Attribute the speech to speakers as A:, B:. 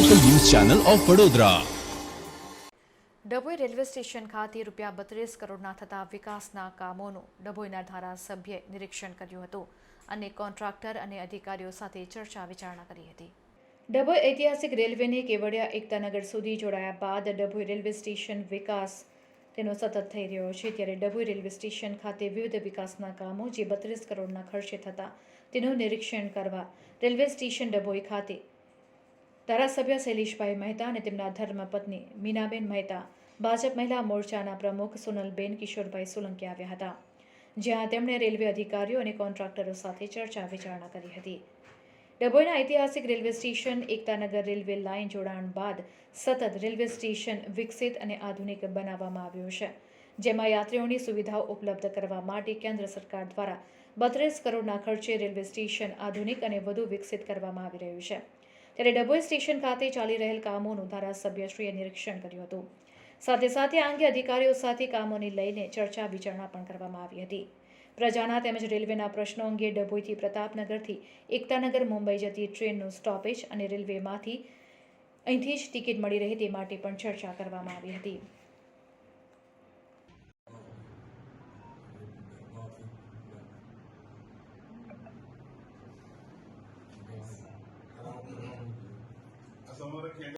A: Channel of Vadodara.
B: Dabhoi railway station ખાતે રૂપિયા બત્રીસ કરોડના થતા વિકાસના કામોનું ડભોઈના ધારાસભ્યે નિરીક્ષણ કર્યું હતું અને કોન્ટ્રાક્ટર અને અધિકારીઓ સાથે ચર્ચા વિચારણા કરી હતી. ડભોઈ ઐતિહાસિક રેલવેને કેવડિયા એકતાનગર સુધી જોડાયા બાદ ડભોઈ રેલવે સ્ટેશન વિકાસ તેનો સતત થઈ રહ્યો છે. ત્યારે ડભોઈ રેલવે સ્ટેશન ખાતે વિવિધ વિકાસના કામો જે બત્રીસ કરોડના ખર્ચે થતા તેનું નિરીક્ષણ કરવા રેલવે સ્ટેશન ડભોઈ ખાતે ધારાસભ્ય શૈલેષભાઈ મહેતા અને તેમના ધર્મપત્ની મીનાબેન મહેતા, ભાજપ મહિલા મોરચાના પ્રમુખ સોનલબેન કિશોરભાઈ સોલંકી આવ્યા હતા, જ્યાં તેમણે રેલવે અધિકારીઓ અને કોન્ટ્રાક્ટરો સાથે ચર્ચા વિચારણા કરી હતી. ડભોઈના ઐતિહાસિક railway station, Ektanagar railway line જોડાણ બાદ સતત રેલવે સ્ટેશન વિકસિત અને આધુનિક બનાવવામાં આવ્યું છે, જેમાં યાત્રીઓની સુવિધાઓ ઉપલબ્ધ કરવા માટે કેન્દ્ર સરકાર દ્વારા બત્રીસ કરોડના ખર્ચે રેલવે સ્ટેશન આધુનિક અને વધુ વિકસિત કરવામાં આવી રહ્યું છે. ત્યારે ડભોઈ સ્ટેશન ખાતે ચાલી રહેલ કામોનું ધારાસભ્યશ્રીએ નિરીક્ષણ કર્યું હતું. સાથે સાથે આ અંગે અધિકારીઓ સાથે કામોને લઈને ચર્ચા વિચારણા પણ કરવામાં આવી હતી. પ્રજાના તેમજ રેલવેના પ્રશ્નો અંગે ડભોઈથી પ્રતાપનગરથી એકતાનગર મુંબઈ જતી ટ્રેનનું સ્ટોપેજ અને રેલવેમાંથી અહીંથી જ ટિકિટ મળી રહે તે માટે પણ ચર્ચા કરવામાં આવી હતી. समोर